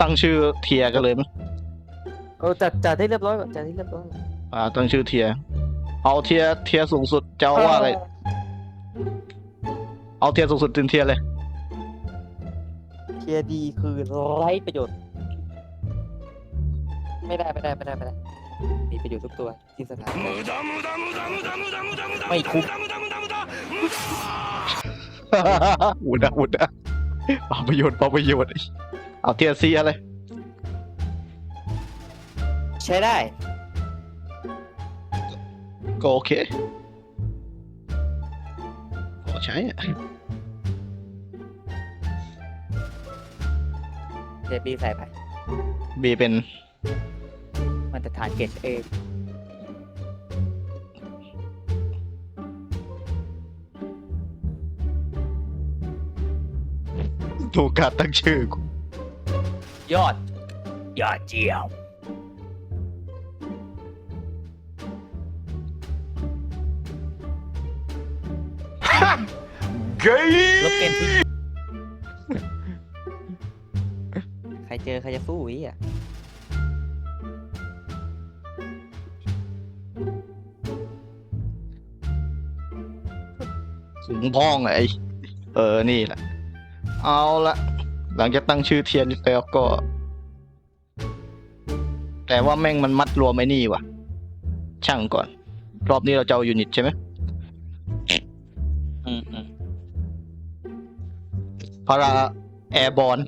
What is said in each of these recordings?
ตั้งชื่อเทียร์กันเลยไหมเออจัดจัดให้เรียบร้อยก่อนจัดให้เรียบร้อยก่อนอ่า ตั้งชื่อเทียร์เอาเทียร์เทียร์สูงสุดจะเอาว่าอะไร เอาเทียร์สูงสุดเป็นเทียร์เลย เทียร์ดีคือไร้ประโยชน์ ไม่ได้ไม่ได้ไม่ได้ไม่ได้มีประโยชน์ทุกตัวที่สถานไม่คุ้มอุดะอุดะเปาประโยชน์เปาประโยชน์ เอาเทียร์ซีอะไร ใช้ได้ก็โอเคพอใช้อะเทียร์บีใส่ไปบีเป็นมันจะฐานเกจเอถูกการตั้งชื่อกู ยอด ยอดเจียว เกยลบเกมทิ้งใครเจอใครจะสู้อีอะสูงพ้องไอ้เออ นี่แหละ เอาละ หลังจากตั้งชื่อเทียร์แล้วก็ แต่ว่าแม่งมันมัดรวมไอ้นี่ว่ะ ช่างก่อน รอบนี้เราจะเอายูนิตใช่ไหมอืมอืมพาราแอร์บอล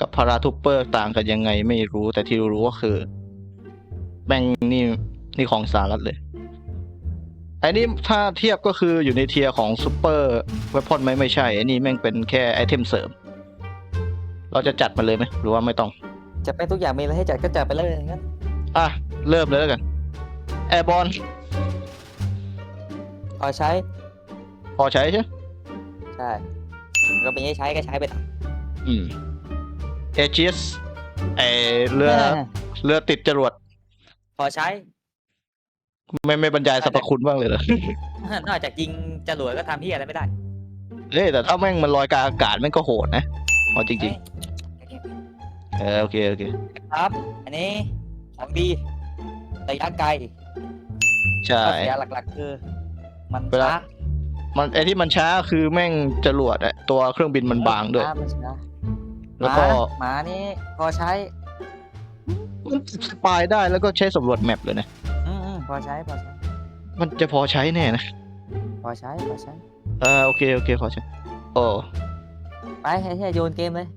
กับพาราทูเปอร์ต่างกันยังไงไม่รู้แต่ที่รู้ๆก็คือแม่งนี่นี่ของสหรัฐเลยไอ้นี่ถ้าเทียบก็คืออยู่ในเทียร์ของซูเปอร์เวพอนไหมไม่ใช่ไอ้นี่แม่งเป็นแค่ไอเทมเสริม เราจะจัดมันเลยไหมหรือว่าไม่ต้อง จะเป็นทุกอย่างมีอะไรให้จัดก็จัดไปเลยงั้นอะ เริ่มเลยแล้วกันแอร์บอลพอใช้พอใช้ใช่ไหมใช่ก็เป็นให้ใช้ก็ใช้ไปตามอืมเอจิสไอเรือเรือติดจรวด พอใช้ ไม่ไม่บรรยายสรรพคุณบ้างเลยเหรอนอกจากยิงจรวดก็ทำที่อะไรไม่ได้เฮ้ยแต่ถ้าแม่งมันลอยกลางอากาศแม่งก็โหดนะ เอาจริง ๆ เออโอเคโอเคๆครับ อันนี้ของดีระยะไกลใช่ ข้อเสียหลักๆคือ มันเวลา ช้ามันไอที่มันช้าคือแม่งจรวดอะตัวเครื่องบินมันบางด้วยช้มันช้าแล้วก็หมาหมานี่พอใช้มันสปายได้แล้วก็ใช้สำรวจแมปเลยนะ อืมอืมพอใช้พอใช้มันจะพอใช้แน่นะ พอใช้พอใช้ เออโอเคโอเคพอใช้โอ้ ไปให้ให้โยนเกมเลย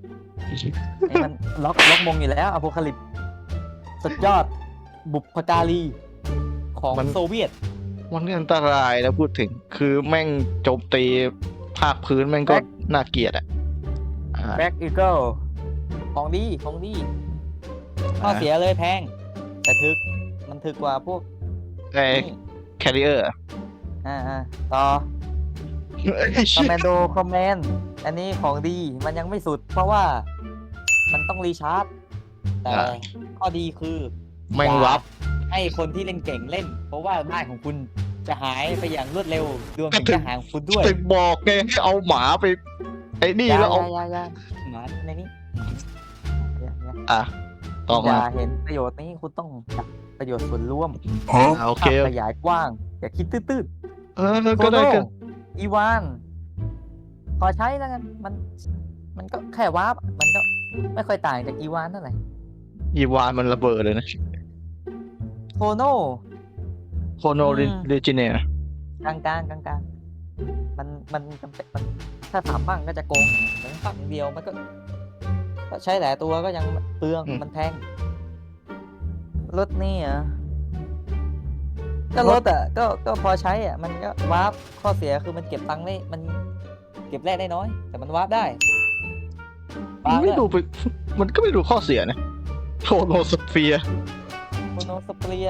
ไอ้มันล็อกล็อกมงอยู่แล้วอโพคาลิปสุดยอดบุพการีของโซเวียต มันนี่อันตรายนะพูดถึง คือแม่งโจมตีภาคพื้นแม่งก็แบ็ค น่าเกลียดอะอ่า แบ็กอีเกิลของดีของดีข้อเสียเลยแพง แต่ถึกมันถึกกว่าพวกไอนี่แคริเออร์อ่าอ่าต่อคอมแมนโดคอมแมน อันนี้ของดีมันยังไม่สุด เพราะว่ามันต้องรีชาร์จ แต่อ่า ข้อดีคือแม่งวับให้คนที่เล่นเก่งเล่น เพราะว่าบ้านของคุณจะหายไปอย่างรวดเร็วดวงก็ถึงถึงจะหางคุณด้วยถึงบอกไงให้เอาหมาไป ไอ้นี่ยาแล้วเอายายายาหมาในนี้อย่าอย่าอะต่ออมา ย่าเห็นประโยชน์นี้คุณต้องจับประโยชน์ส่วนร่วมอ่าโอเค ภาพขยายกว้าง อย่าคิดตื้นเออๆก็ได้โคก็โน่อีวาน พอใช้แล้วกันมัน มันก็แค่วาร์ปมันก็ไม่ค่อยต่างจากอีวานเท่าไหร่อีวานมันระเบิดเลยนะโคโน่โคโนอืม เรจิเนียกลางกลางกลางกลางๆมันมันจำเป็นมันถ้าสามฝั่งก็จะโกงเหมือนฝั่งเดียวมันก็ก็ใช้หลายตัวก็ยังเปลืองมันแพงรถนี่เหรอะก็รถอะก็ก็พอใช้อะ มันก็วาร์ปข้อเสียคือมันเก็บตังค์ได้มัน เก็บแรกได้น้อย แต่มันวาร์ปได้มันไม่วาร์ปดูไปมันก็ไม่ดูข้อเสียนะโคโนสเฟียโมโนสเปรีย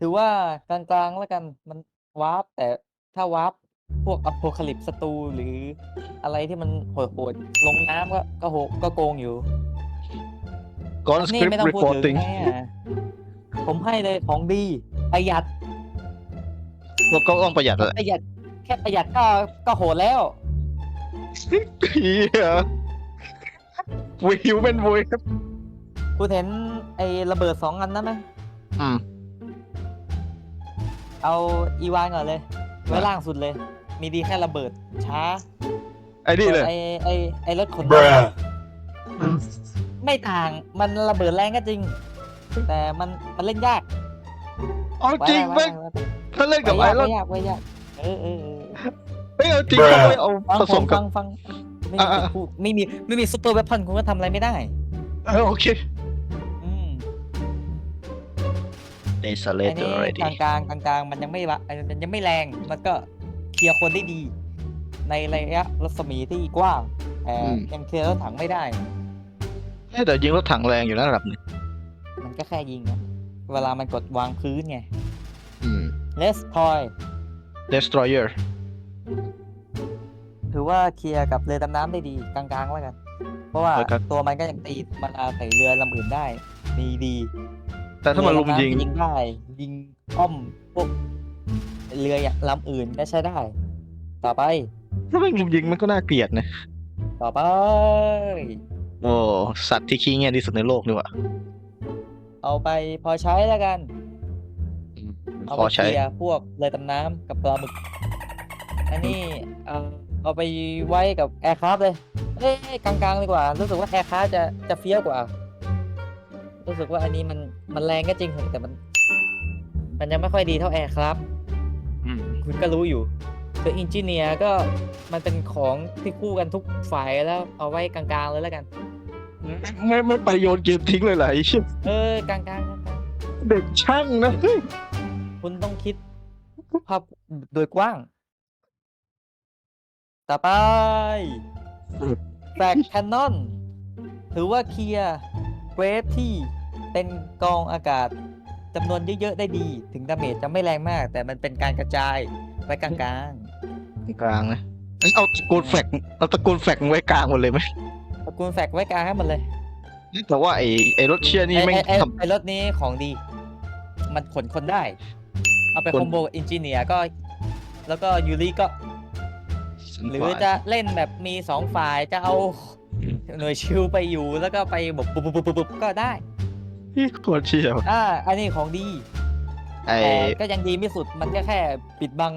ถือว่ากลางๆแล้วกันมันวาร์ปแต่ถ้าวาร์ปพวกอโพคาลิปสตูหรืออะไรที่มันโหดๆลงน้ำก็ก็โหก็โกงอยู่ กอนอันสนี่คริปไม่ต์ต้องรีพูพดอร์ถึติ้งงแน่ผมให้เลยของดีประหยัด แล้วก็ต้องประหยัดแหละประหยัดแค่ประหยัดก็ก็โหดแล้ว เฮียวิวเป็นวิวคุณเห็นไอ้ระเบิดสองอันนั้นไหม อืม เอาอีวานก่อนเลย ไว้อะล่างสุดเลย มีดีแค่ระเบิด ช้าไอ้นี่เลย ไอ้ไอ้ไอ้รถขน Bruh ไม่ต่าง มันระเบิดแรงก็จริง แต่มันมันเล่นยากเอาจริงไว้ไหมไว้ถ้าเล่นไว้กับไอ้ไว้แล้วยากไว้ยากเออเออเออไม่ เอาจริง Bruh ก็ไม่เอาฟังผสผมมกัฟับงฟังไม่อะมีอะพูดไม่มีไม่มีซูเปอร์เวพอนคุณก็ทำอะไรไม่ได้ เออโอเค อืม They อัน select นี้ already กลางกลางกลางกลางๆมันยังไม่ละมันยังไม่แรงมันก็เคลียร์คนได้ดี ในระยะรัศมีที่กว้างแต่อืม ยังเคลียร์รถถังไม่ได้ เอ้ยแต่ยิงรถถังแรงอยู่นะระดับหนึงมันก็แค่ยิงนะเวลามันกดวางพื้นไง อืม เลสทอย destroyer ถือว่าเคลียร์กับเรือดำน้ำได้ดีกลางๆแล้วกัน เพราะว่าแล้วก็ตัวมันก็ยังตีมันอาศัยเรือลำอื่นได้ดีดีแต่ถ้ามันลุมยิง เรือดำน้ำยิงได้ ยิงอ้อมพวกเรืออย่างลำอื่นก็ใช้ได้ ต่อไปถ้ามันลุมยิงมันก็น่าเกลียดนะต่อไป โอ้สัตว์ที่ขี้เงียจที่สุดในโลกนี่หว่าเอาไปพอใช้แล้วกัน เอาพไปอเคใช้ ลียร์พวกเรือดำน้ำกับปลาหมึก อันนี้เอาเอาไปไว้กับแอร์คราฟเลยเอ้ยกลางๆดีกว่า รู้สึกว่าแอร์คราฟจะจะเฟี้ยวกว่า รู้สึกว่าอันนี้มันมันแรงก็จริงแต่มัน มันยังไม่ค่อยดีเท่าแอร์คราฟอืมคุณก็รู้อยู่คืออินจิเนียร์ก็มันเป็นของที่คู่กันทุกฝ่ายแล้วเอาไว้กลางๆเลยแล้วกัน ไม่ไม่ไปโยนเกมทิ้งเลยเหรอไอ้เชี่ยเออกลางๆกลางเด็กช่างนะเฮ้ยๆคุณต้องคิดภาพโดยกว้าง ต่อไปแฟกแคนนอนถือว่าเคลียร์เวฟที่เป็นกองอากาศจำนวนเยอะๆได้ดี ถึงดาเมจจะไม่แรงมาก แต่มันเป็นการกระจายไว้กลางกลางนะงั้นเอาตะโกนแฟกเอาตะโกนแฟกไว้กลางหมดเลยไหมๆตระกูลแฟกไว้กลางให้หมดเลยแต่ว่าไอ้ไอ้รถเชียร์นี่ไอ้ไม่งไอ้ไอ้ท ไอ้รถนี้ของดี มันขนคนได้ เอาไปขน คอมโบกับอินจิเนียร์ก็ แล้วก็ยูริก็ำ หรือจะเล่นแบบมีสองฝ่ายจะเอาหน่วยชิวไปอยู่แล้วก็ไปบบบุบบุบบุบบุบก็ได้พี่โคตรเชียร์อ่าอันนี้ของดีไอ้แต่ก็ยังดีไม่สุดมันก็แค่ปิดบัง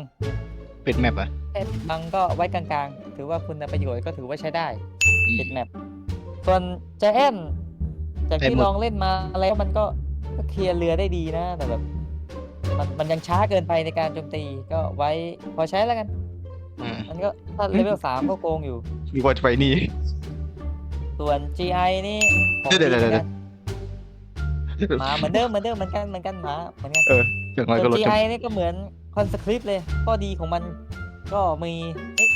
ปิดแมปอะแค่ปิดบังก็ไว้กลางๆ ถือว่าคุณประโยชน์ก็ถือว่าใช้ได้ อืปิมดแมปส่วนแจแอนจากไอ้ที่หมึกลองเล่นมาแล้วมันก็ก็เคลียร์เรือได้ดีนะ แต่แบบ มันมันยังช้าเกินไปในการโจมตีก็ไว้พอใช้แล้วกัน อืมมันก็ถ้าเลเวลสามก็โกงอยู่ดีกว่าจะไปนี่ ส่วน GI นี่ของเดี๋ยวดีเดี๋ยวหมือนกันหมาเหมือนเดิมเหมือนเดิมเหมือนกันเหมือนกันหมาเหมือนกันเอออย่างไรส่ก็วน ลดกัน GI นี่ก็เหมือนคอนสคริปต์เลยข้อดีของมันก็มีเอ๊ะ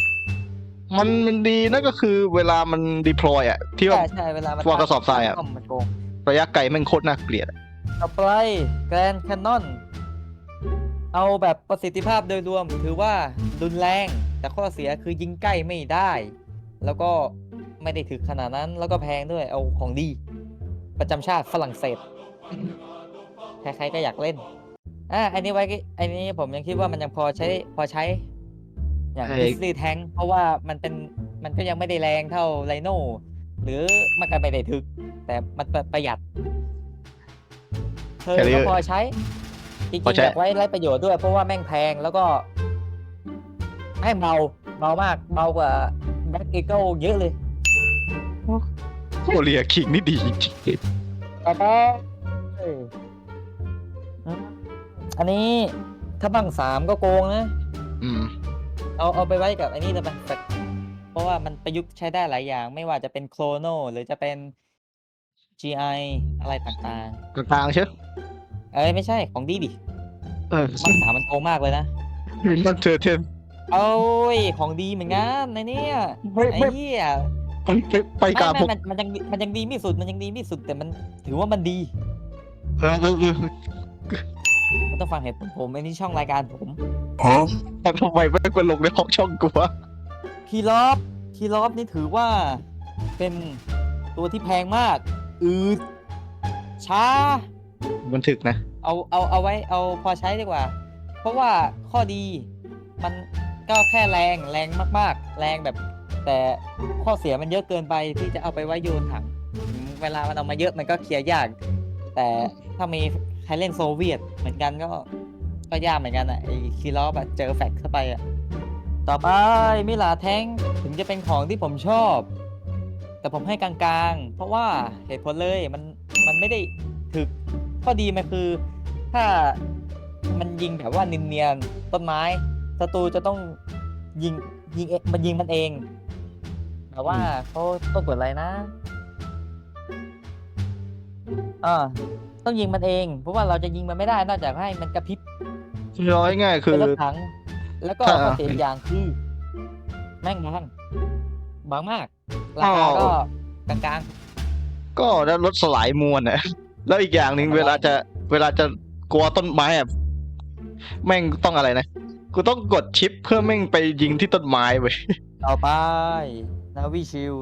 มันมันดีนั่นก็คือเวลามัน deploy อะที่ว่า ใช่ใช่เวลามันวางกระสอบทรายอะตั้งมันโกง ระยะไกลแม่งโคตรน่าเกลียดอะต่อไปแกรนแคนนอน เอาแบบประสิทธิภาพโดยรวมถือว่ารุนแรง แต่ข้อเสียคือยิงใกล้ไม่ได้ แล้วก็ไม่ได้ถึกขนาดนั้น แล้วก็แพงด้วย เอาของดี ประจำชาติฝรั่งเศส ใครๆก็อยากเล่น อะอันนี้ไว้ก็อันนี้ผมยังคิดว่ามันยังพอใช้พอใช้ อย่างไอ้ดิส l ี y แทงเพราะว่ามันเป็นมันก็ยังไม่ได้แรงเท่าไรโนหรือมันก็ไม่ได้ถึก แต่มันประหยัดเธอก็พอใช้จริงพอๆใช้ อยากไว้ไรประโยชน์ด้วย เพราะว่าแม่งแพงแล้วก็ แม่งเบาเบามากเบากว่าแบ็กเอเกิลเยอะเลย โคเรียคิงนี่ดีจริงต่อไปอืมอันนี้ถ้าบังสามก็โกงนะ ๆอืม เอาเอาไปไว้กับอันนี้เลยไปแต่เพราะว่ามันประยุกต์ใช้ได้หลายอย่าง ไม่ว่าจะเป็นโครโนหรือจะเป็น GI อะไรต่างกลางๆใช่ๆเอ้ยไม่ใช่ของดีดิเออบังสามมันโกงมากเลยนะ มันเธอเทน โอ้ยของดีเหมือนกันในเนี้ยไม่ไอ้ไม่เหี้ยไปไปไปไม่กลางไม่พวกมันมันยังมันยังดีไม่สุดมันยังดีไม่สุดแต่มันถือว่ามันดีเออเออเออมันต้องฟังเหตุผลผมอันนี้ช่องรายการผม Huh? แต่ทำไมไม่ไปลงในห้องช่องกูวะคีรอฟคีรอฟนี่ถือว่าเป็นตัวที่แพงมากอืดช้า มันถึกนะ เอาเอาเอาไว้เอาพอใช้ดีกว่า เพราะว่าข้อดีมัน ก็แค่แรงแรงมากๆ แรงแบบ แต่ข้อเสียมันเยอะเกินไปที่จะเอาไปไว้โยนถัง เวลามันเอามาเยอะมันก็เคลียร์ยาก แต่ถ้ามีใครเล่นโซเวียตเหมือนกันก็ก็ยากเหมือนกันอะไอ้คีรอฟอะเจอแฟกเข้าไปอะต่อไปมิลาแทงถึงจะเป็นของที่ผมชอบ แต่ผมให้กลางๆ เพราะว่าเหตุผลเลยมันมันไม่ได้ถึกข้อดีมันคือ ถ้ามันยิงแบบว่านินเนียนต้นไม้ ศัตรูจะต้องยิงยิงเอมันยิงมันเองแบบว่าเขาต้องกดอะไรนะอ่าต้องยิงมันเอง เพราะว่าเราจะยิงมันไม่ได้ นอกจากให้มันกระพริบร้อยง่ายคือเป็นรถถัง แล้วก็ถ้าข้อเสียอีกอย่างคือแม่งบางบางมาก ราคาก็กลางก็แล้วรถสลายมวลน่ะแล้วอีกอย่างหนึ่งเวลาจะเวลาจะกลัวต้นไม้อะแม่งต้องอะไรนะ กูต้องกดชิปเพื่อแม่งไปยิงที่ต้นไม้เว้ยๆต่อไปนาวิชิล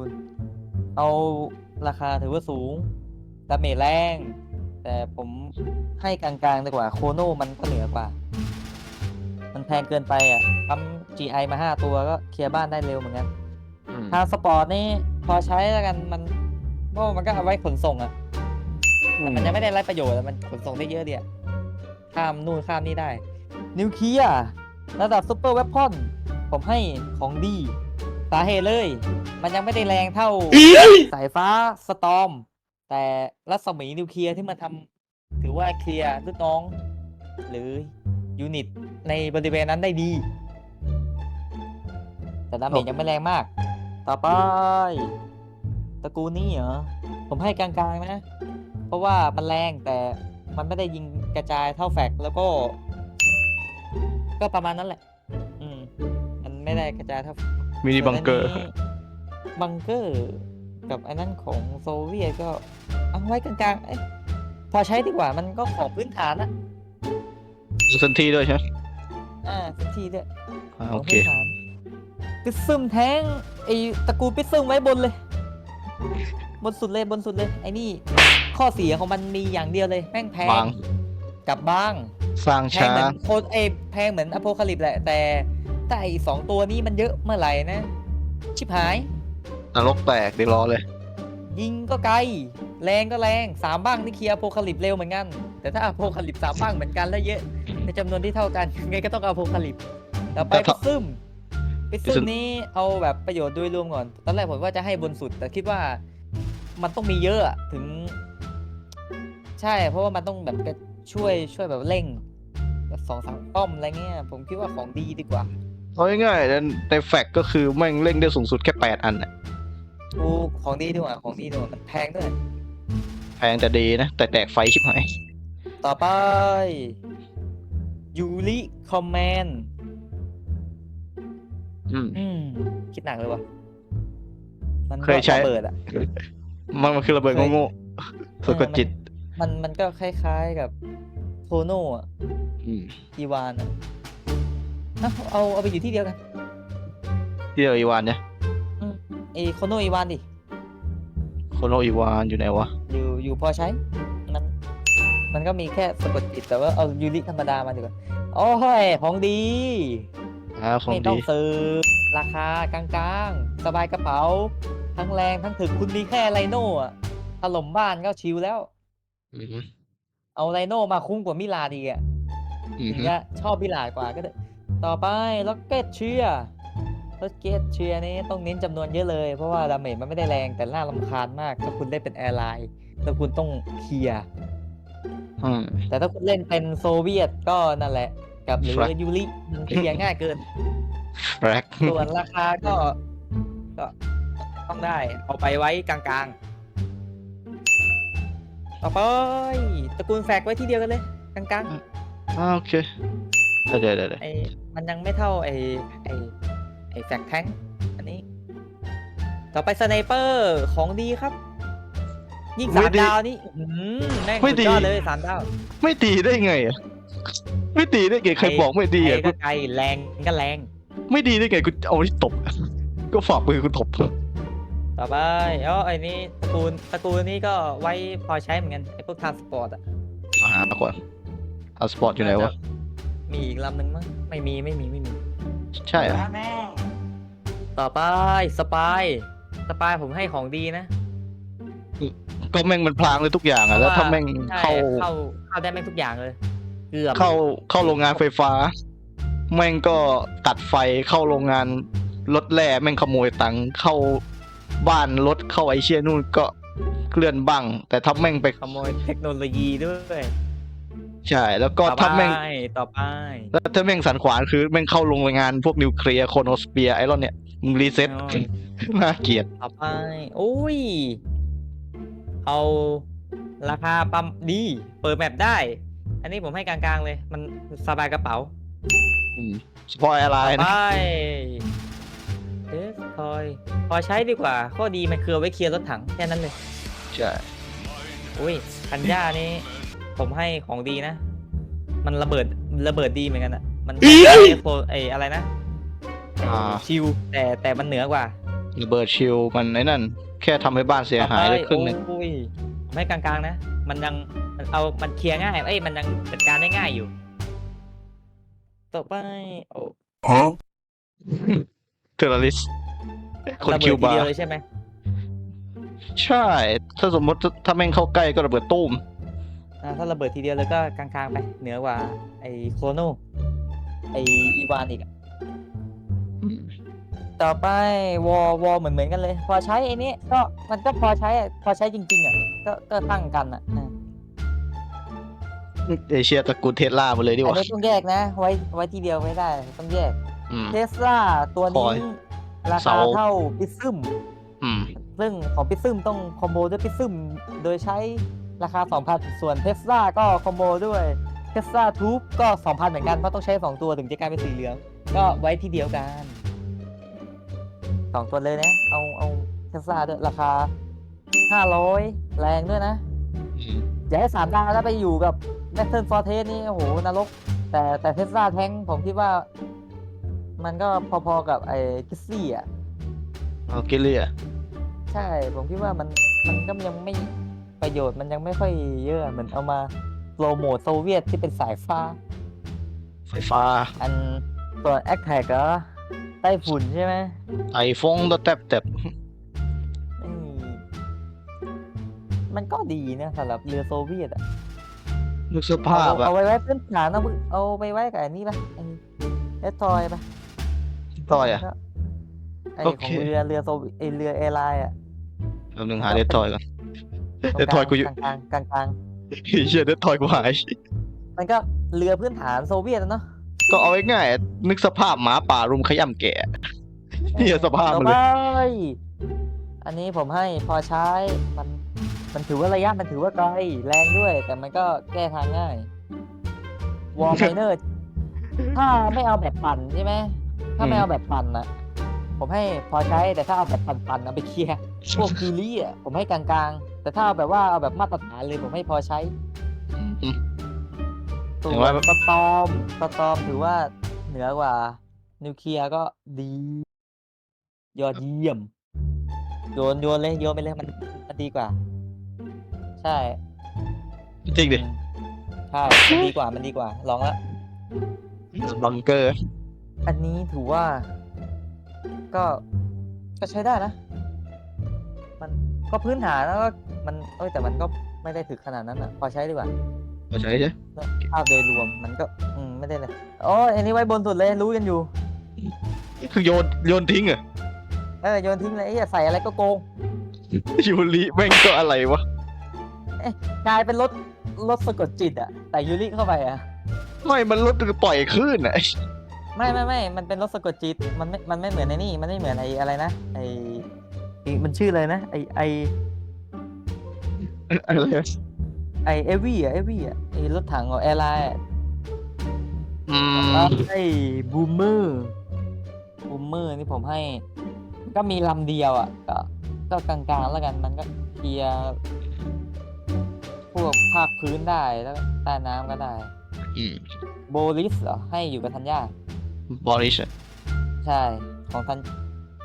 เอาราคาถือว่าสูงดาเมจแรง แต่ผมให้กลางๆดีกว่า โคโน่มันก็เหนือกว่า มันแพงเกินไปอะทำ GI มาห้าตัวก็เคลียร์บ้านได้เร็วเหมือนกันทางสปอร์ตนี่พอใช้แล้วกันมันเพราะว่ามันก็เอาไว้ขนส่งอะแต่มันยังไม่ได้ไรประโยชน์อะมันขนส่งได้เยอะเดียข้ามนู่นข้ามนี่ได้ นิวเคลียร์ ระดับซุปเปอร์เวพอนผมให้ของดี สาเหตุเลย มันยังไม่ได้แรงเท่า สายฟ้าสตอม แต่รัศมีนิวเคลียร์ที่มันทำถือว่าเคลียร์ลูกน้อง หรือยูนิตในบริเวณนั้นได้ดี แต่ดาเมจยังไม่แรงมาก ต่อไปตระกูลนี้เหรอ ผมให้กลางๆนะ เพราะว่ามันแรงแต่มันไม่ได้ยิงกระจายเท่าแฟกแล้วก็ ก็ประมาณนั้นแหละ อืม มันไม่ได้กระจายเท่ามินิบังเกอร์ ส่วนนนี้บังเกอร์ กับอันนั้นของโซเวียตก็เอาไว้กลางๆเอ้ยพอใช้ดีกว่ามันก็ของพื้นฐานนะสันทีด้วยใช่ไหมอ่าสักทีเด้ออ่าขโอองเค พื้นฐานปิดซึมแท้งไอตระกูลปิดซึมไว้บนเลย บนสุดเลยบนสุดเลย ไอ้นี่ ข้อเสียของมันมีอย่างเดียวเลยแม่งแพงบาง กับบ้าง สร้างแพงช้า เหมือนโคเอยแพงเหมือนอโพคาลิปแหละ แต่แต่ไอสองตัวนี้มันเยอะเมื่อไหร่นะ ชิบหาย นรกแตกเดี๋ยวรอเลย ยิงก็ไกล แรงก็แรงสามบ้างนี่เคลียร์อโพคาลิปเร็วเหมือนกัน แต่ถ้าอโพคาลิปสามบ้างเหมือนกันแล้วเยอะ ในจำนวนที่เท่ากันยังไงก็ต้องอโพคาลิปต่อไปแต่พิถ้าซึมพิพิซึซึมมนี้เอาแบบประโยชน์โดยรวมก่อน ตอนแรกผมว่าจะให้บนสุด แต่คิดว่ามันต้องมีเยอะอะถึง ใช่ เพราะว่ามันต้องแบบกระ ช่วยช่วยแบบเร่งแบบสองสามป้อมอะไรเงี้ยผมคิดว่าของดีดีกว่าเอาง่ายๆแล้วในแฟกก็คือแม่งเล่งได้สูงสุดแค่แปดอันน่ะถูกของดีดีกว่าของดีดีกว่ามันแพงด้วยแพงแต่ดีนะ แต่แตกไฟชิบหายต่อไปยูริคอมแมนอืม อืมคิดหนักเลยว่ะมันเคยใช้ ระเบิดอะมันมันคือระเบิดเคยโง่ๆสะกดจิต มันมันก็คล้ายๆกับโคโน่อะอืมอีวานอะเอาเอาเอาไปอยู่ที่เดียวกันที่เดียวอีวานเนี่ยไอโคโน่อีวานดิโคโนอีวานอยู่ไหนวะ อยู่อยู่พอใช้ มันมันก็มีแค่สะกดจิตแต่ว่าเอายูริธรรมดามาดีกว่าโอ้ยของดีอ่าของไม่ต้อดี งซื้อราคากลางๆ สบายกระเป๋า ทั้งแรงทั้งถึกคุณมีแค่ไรโน่อะถล่มบ้านก็ชิลแล้ว อืมเอาไรโน่มาคุ้มกว่ามิลาดีอะอืมถึงจะชอบมิลาดกว่าก็ได้ต่อไปล็อกเก็ตเชียล็อกเก็ตเชียนี้ต้องเน้นจำนวนเยอะเลย เพราะว่าดาเมจมันไม่ได้แรงแต่น่ารำคาญมาก ถ้าคุณเล่นเป็นแอร์ไลน์แล้วคุณต้องเคลียร์ อืม แต่ถ้าคุณเล่นเป็นโซเวียตก็นั่นแหละ กับหรือ Flag ยูริมันเคลียร์ง่ายเกิน แร็กส่วนราคาก็ ก็ต้องได้ เอาไปไว้กลางๆ ต่อไปตระกูลแฟกไว้ที่เดียวกันเลยกลางอ่าโอเคเดี๋ยวเดี๋ยวเดี๋ยวๆไอ้มันยังไม่เท่าไอ้ไอ้ไอ้แฟกแท้งอันนี้ ต่อไปสไนเปอร์ของดีครับ ยิ่งสามดาวนี่อื้อหือแม่งสุดยอดเลยสามดาวไม่ตีได้ไงอะ ไม่ตีได้ไงใครบอกไม่ดีไกลอะก็ไกลแรงก็แรง ไม่ดีได้ไงกูเอาที่ตบ ก็ฝากมือกูตบ ต่อไปอ๋อไอ้นี่ตระกูลตระกูลนี้ก็ไว้พอใช้เหมือนกันไอ้พวกทางสปอร์ตอะมาหาก่อนเอาสปอร์ตอยู่ไหนวะ มีอีกลำหนึ่งมั้งไม่มีไม่มีไม่มี ใช่เหรอะต่อไปสปายสปายผมให้ของดีนะก็แม่งมันพลางเลยทุกอย่างอะแล้วถ้าแม่งใช่เข้าเข้าเข้าได้แม่งทุกอย่างเลย เกือบเข้าเข้าโรงงานไฟฟ้า แม่งก็ตัดไฟเข้าโรงงานรถแร่แม่งขโมยตังค์เข้า บ้านรถเข้าไอเชียนู่นก็เคลื่อนบ้าง แต่ถ้าแม่งไปขโมยเทคโนโลยีด้วยใช่แล้วก็ต่อถ้าไปแม่งต่อไปแล้วถ้าแม่งสันขวานคือแม่งเข้าโรงงานพวกนิวเคลียร์โคโนสเปียไอรอนเนี่ยมึงรีเซ็ตอ๋อน่าเกลียดต่อไปโอ้ย เอาราคาปั๊มดี เปิดแมปได้ อันนี้ผมให้กลางๆเลย มันสบายกระเป๋าสปอยอะไรต่อนะ ไป เอสคอย พอใช้ดีกว่า ข้อดีมันคือเอาไว้เคลียร์รถถังแค่นั้นเลย ใช่ อุ้ยคันย่านี่ ผมให้ของดีนะ มันระเบิดระเบิดดีเหมือนกันอะมันไอโฟไออะไรนะอ่า ชิวแต่แต่มันเหนือกว่าระเบิดชิลมันไอ้นั่น แค่ทำให้บ้านเสียหายได้ครึ่งหนึ่งโอ้ยผมให้กลางๆนะ มันยังมันเอามันเคลียร์ง่ายเอ้ยมันยังจัดการได้ง่ายอยู่ ต่อไปโอ้ เทอร์ริสคนระเบิคิดวทีบาเดียวร์เลยใช่ไหมใช่ ถ้าสมมติถ้าแม่งเข้าใกล้ก็ระเบิดตุ้มอ่าถ้าระเบิดทีเดียวเลยก็กลางๆไปเหนือกว่า ไอ้โครโนไอ้อีวานอีกอะต่อไปวอวอเหมือนเหมือนกันเลย พอใช้ไอ้นี้ก็มันก็พอใช้อะพอใช้จริง ๆอะก็ก็ตั้งกันอะอ่าเอเชียตระกูลเทสลาหมดเลยดีกอันว่า นี้ต้องแยกนะ ไว้ไว้ทีเดียวไม่ได้ต้องแยก อืม เทสลาตัวคอนี้ยราเสา คาเท่าปิซึม อืม ซึ่งของปิซึมต้องคอมโบด้วยปิซึมโดยใช้ราคา 2,000 ส่วนเทสลาก็คอมโบด้วยเทสลาทูบก็ 2,000 เหมือนกัน เพราะต้องใช้ 2 ตัวถึงจะกลายเป็นสีเหลือง ก็ไว้ที่เดียวกัน 2 ตัวเลยนะ เอาเอาเทสลาด้วยราคา 500 แรงด้วยนะอย่าให้สามดาวแล้วไปอยู่กับแมทเทิลฟอร์เทสนี่ โอ้โห นรก แต่แต่เทสลาแท้งผมคิดว่า มันก็พอๆกับไอ้คิสซี่อะ เอาเกเลียใช่ผมคิดว่ามันมันก็ยังไม่ประโยชน์มันยังไม่ค่อยเยอะเหมือนเอามาโปรโมทโซเวียตที่เป็นสายฟ้า ไฟฟ้าอันตัวแอคแท็กเหรอไต้ฝุ่นใช่ไหมไอฟงตะแตบแตบอืมมันก็ดีนะสำหรับเรือโซเวียตอะนึกสภาพเอาอะเอาไว้ไว้พื้นฐานเอาเอาไปไว้กับอันนี้ปะไอ้เอสทอยปะ ต่อยอะไอโอขเค องเรือเรือโซเวไอเรือแอร์ไลน์อะแป๊บนึงหาเดททอยก่อนตรงเดี๋ยวทอยกูอยู่ กลางกลางกลางกลางเชียเดททอยกูหายมันก็เรือพื้นฐานโซเวียตอะเนาะก็เอาง่ายๆนึกสภาพหมาป่ารุมขย่ำแกะเหี้ยสภาพมันเลย ต่อไปอันนี้ผมให้พอใช้มันมันถือว่าระยะมันถือว่าไกลแรงด้วย แต่มันก็แก้ทางง่ายวอลไมเนอร์ ถ้าไม่เอาแบบปั่นใช่ไหม ถ้าไม่เอาแบบปั่นนะผมให้พอใช้แต่ถ้าเอาแบบปั่นๆเอาไปเคลียร์พวกกิลี่อะผมให้กลางๆ แต่ถ้าเอาแบบว่าเอาแบบมาตรฐานเลยผมให้พอใช้อืมส่วถึงว่านสตอมสตอมถือว่าเหนือกว่า นิวเคลียร์ก็ดี ยอดเยี่ยม โยนโยนเลยโยนไปเลยมันมันดีกว่า ใช่จริงดิอืมใช่มันดีกว่ามันดีกว่าลองละบังเกอร์ อันนี้ถือว่า ก็ก็ใช้ได้นะ มันก็พื้นฐานแล้วก็มันเอ้ยแต่มันก็ไม่ได้ถึกขนาดนั้นอะ พอใช้ดีกว่าใช่ใช่ภาพโดยรวมมันก็ อืมไม่ได้เลยโอ้ยอันนี้ไว้บนสุดเลยรู้กันอยู่ คือโยนโยนทิ้งเหรอเออโยนทิ้งเลยไอ้เหี้ยใส่อะไรก็โกงยูริแม่งก็อะไรวะกลายเป็นรถรถสะกดจิตอะแต่ยูริเข้าไปอะไม่มันลดปล่อยคลื่นอะ ไม่ไม่ไม่มันเป็นรถสะกดจิต มันไม่ มันไม่เหมือนไอ้นี่ มันไม่เหมือนไอ้อะไรนะ ไอ้ไอ้มันชื่ออะไรนะ ไอ้ไอ้อะไรวะไอ้เอวี่อะเอวี่อะไอ้รถถังของแอร์ไลน์อะอืมแล้วไอ้บูมเมอร์บูมเมอร์นี่ผมให้ ก็มีลำเดียวอะก็ ก็กลางๆแล้วกัน มันก็เคลียร์พวกภาคพื้นได้แล้วก็ใต้น้ำก็ได้ อืม โบลิสเหรอ ให้อยู่กับธัญญา บอริชอะใช่ ของธัญ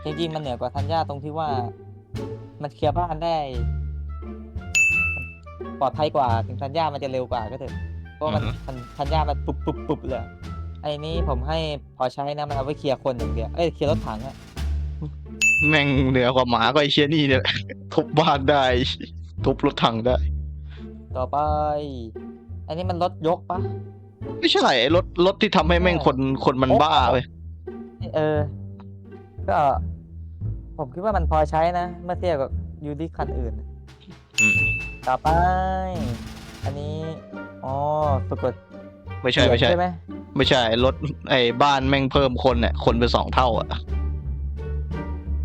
จริงๆมันเหนือกว่าธัญญาตรงที่ว่า มันเคลียร์บ้านได้ ปลอดภัยกว่าถึงธัญญามันจะเร็วกว่าก็เถอะเพราะมันมันธัญญามันปุบปุบปุบเลยไอ้นี้ผมให้พอใช้นะมันเอาไว้เคลียร์คนอย่างเดียวเอ้ยเคลียร์รถถังอะแม่งเหนือกว่าหมาก็ไอเชียนี่เนี่ยทุบบ้านได้ทุบรถถังได้ ต่อไป อันนี้มันรถยกปะ ไม่ใช่ไอ้รถรถที่ทำให้แม่งคนคนมันบ้าไปเออ ก็ ผมคิดว่ามันพอใช้นะ เมื่อเทียบกับยูริคันอื่น อืมต่อไป อันนี้อ๋อสะกดไม่ใช่ไม่ใช่ใช่ไหมไม่ใช่รถไอ้บ้านแม่งเพิ่มคนเนี่ยคนเป็นสองเท่าอะ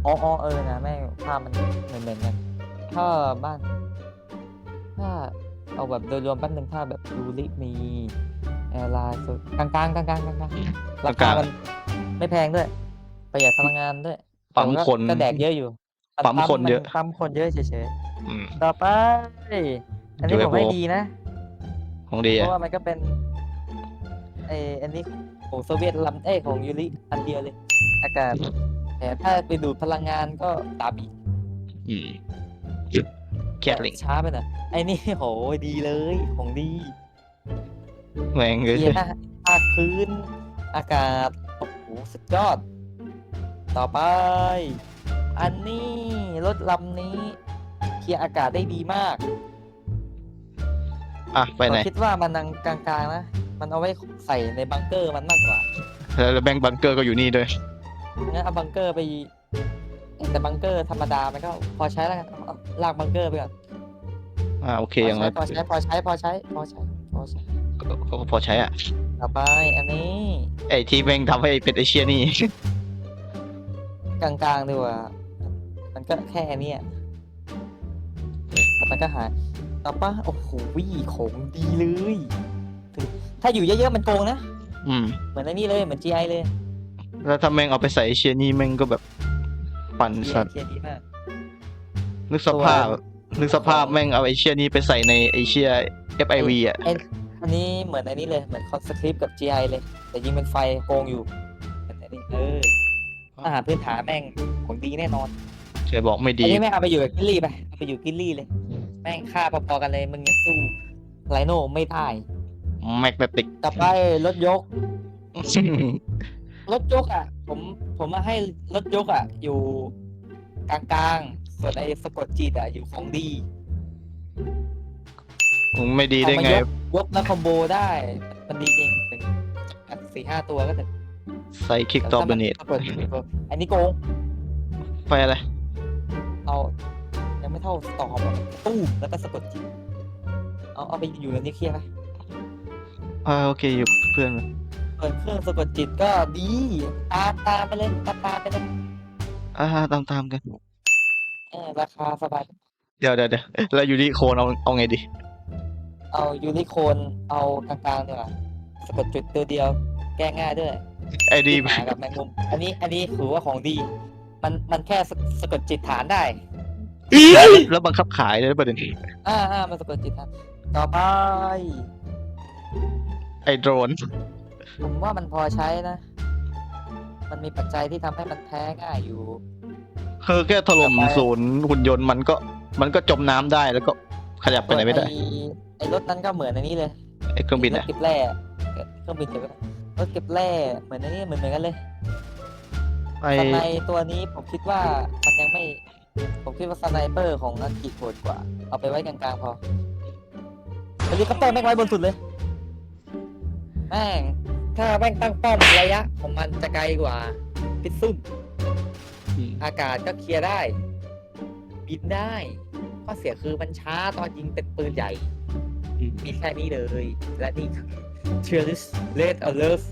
อ๋ออ๋อเออนะแม่งภาพมันเหมือนเหมือนกันถ้าบ้าน ถ้าเอาแบบโดยรวมแป๊บนึงถ้าแบบยูริมี แอร์ไลน์สุดกลางกลางกลางกลางกลางกลางราคามันไม่แพงด้วย ประหยัดพลังงานด้วยปั๊มแต่ก็คน ก็แดกเยอะอยู่ปั๊มคนเยอะ ปั๊มคนเยอะเฉยอืม ๆต่อไป อันนี้ผมให้ UFO ดีนะ ของดีเพอะราะว่ามันก็เป็นไออันนี้ของโซเวียตลำเอ้ยของยูริอันเดียวเลย อากาศแต่ถ้าไปดูดพลังงานก็ตามอีกอืมแคทลิงช้าไปหน่อยไอ้นี่ โหดีเลยของดี แม่งเลยเคลียร์หน้าภาคพื้น อากาศ โอ้โห สุดยอด ต่อไป อันนี้ รถลำนี้ เคลียร์อากาศได้ดีมากอะไปไหน ผมคิดว่ามันกลางๆนะ มันเอาไว้ใส่ในบังเกอร์มันมากกว่า แล้วแบงค์บังเกอร์ก็อยู่นี่ด้วย งั้นเอาบังเกอร์ไป แต่บังเกอร์ธรรมดามันก็พอใช้แล้วกันเอาลากบังเกอร์ไปก่อนอ่าโอเคพออย่างใช้นั้นพอใช้พอใช้พอใช้พอใช้พอใช้ ก็ก็พอใช้อะ ต่อไปอันนี้ไอ้ที่แม่งทำให้เป็นเอเชียนี่ กลางๆดีกว่ามันก็แค่เนี้ยแต่มันก็หายต่อไปโอ้โหของดีเลยถึงถ้าอยู่เยอะๆมันโกงนะ อืม เหมือนไอ้นี่เลยเหมือน GI เลยแล้วถ้าแม่งเอาไปใส่เอเชียนี่แม่งก็แบบ ปั่น GI สัตว์เคลียร์ดีมาก นึกสภาพ นึกสภาพแม่งเอาเอเชียนี่ไปใส่ในเอเชีย FIV อะไอ้ อันนี้เหมือนไอ้นี่เลยเหมือนคอนสคริปกับ GI เลย แต่ยิงเป็นไฟโกงอยู่เหมือนไอ้นี่เอออาหารพื้นฐานแม่งของดีแน่นอนเคยบอกไม่อัดีนนี้แม่งเอาไปอยู่กับกิลลี่ไปเอาไปอยู่กิลลี่เลย แม่งค่าพอๆกันเลยมึงยังสู้ไลโนไม่ได้แมกเนติกต่อไปรถยก รถยกอะ ผมผมมาให้รถยกอะ อยู่กลางๆส่วนไอ้สะกดจิตอะอยู่ของดี ไม่ดีได้ไง เอามายกยกแล้วคอมโบได้ มันดีจริงถึงสี่ห้าตัวก็ถึงใส่คิกตอแต่บถ้าเนตสะกดจิตอันนี้โกงไปอะไร เอา ยังไม่เท่าสตอมหรอกตู้มแล้วก็สะกดจิตเอาเอาไปอยู่ในนี้เคลียร์ไปอ่าโอเคอยู่เพื่อนมันเปิดเครื่องสะกดจิตก็ดีตามตามไปเลยตามตามไปเลยอ่าตามตามๆกัน เออราคาสบาย เดี๋ยวเดี๋ยวเดี๋ยวแล้วอยู่ดีโคนเอาเอาไงดี เอายูนิโคนเอากลางๆดีกว่าสะกดจุดตัวเดียว แก้ง่ายด้วยไอดีหมากับแมงมุม อันนี้อันนี้ถือว่าของดี มันมันแค่สะสะกดจิตฐานได้ แล้วบังคับขายเลยประเด็นอ่าอ่ามันสะกดจิตฐานต่อไป ไอโดรนผมว่ามันพอใช้นะ มันมีปัจจัยที่ทำให้มันแพ้ง่ายอยู่คือแค่ถล่มต่อไปศูนย์หุ่นยนต์มันก็ มันก็จมน้ำได้แล้วก็ขยับไปไหนไม่ได้อ้ ไอ้รถนั้นก็เหมือนอันนี้เลยไอเครื่องบินรอะถเก็บแร่เครื่องบินเก็บแร่รถเก็บแร่เหมือนอันนี้เหมือนเหมือนกันเลยไอสไนตัวนี้ผมคิดว่ามันยังไม่ ผมคิดว่าสไนเปอร์ของอังกฤษโหดกว่า เอาไปไว้กลางๆพอเฮลิคอปเตอร์แม่งไว้บนสุดเลยแม่งถ้าแม่งตั้งป้อมระยะของมันจะไกลกว่าพิซซุ่มอากาศก็เคลียร์ได้ บินได้ ข้อเสียคือมันช้าตอนยิงเป็นปืนใหญ่อื ม มีแค่นี้เลย และนี่คือ Cheerless Red Alert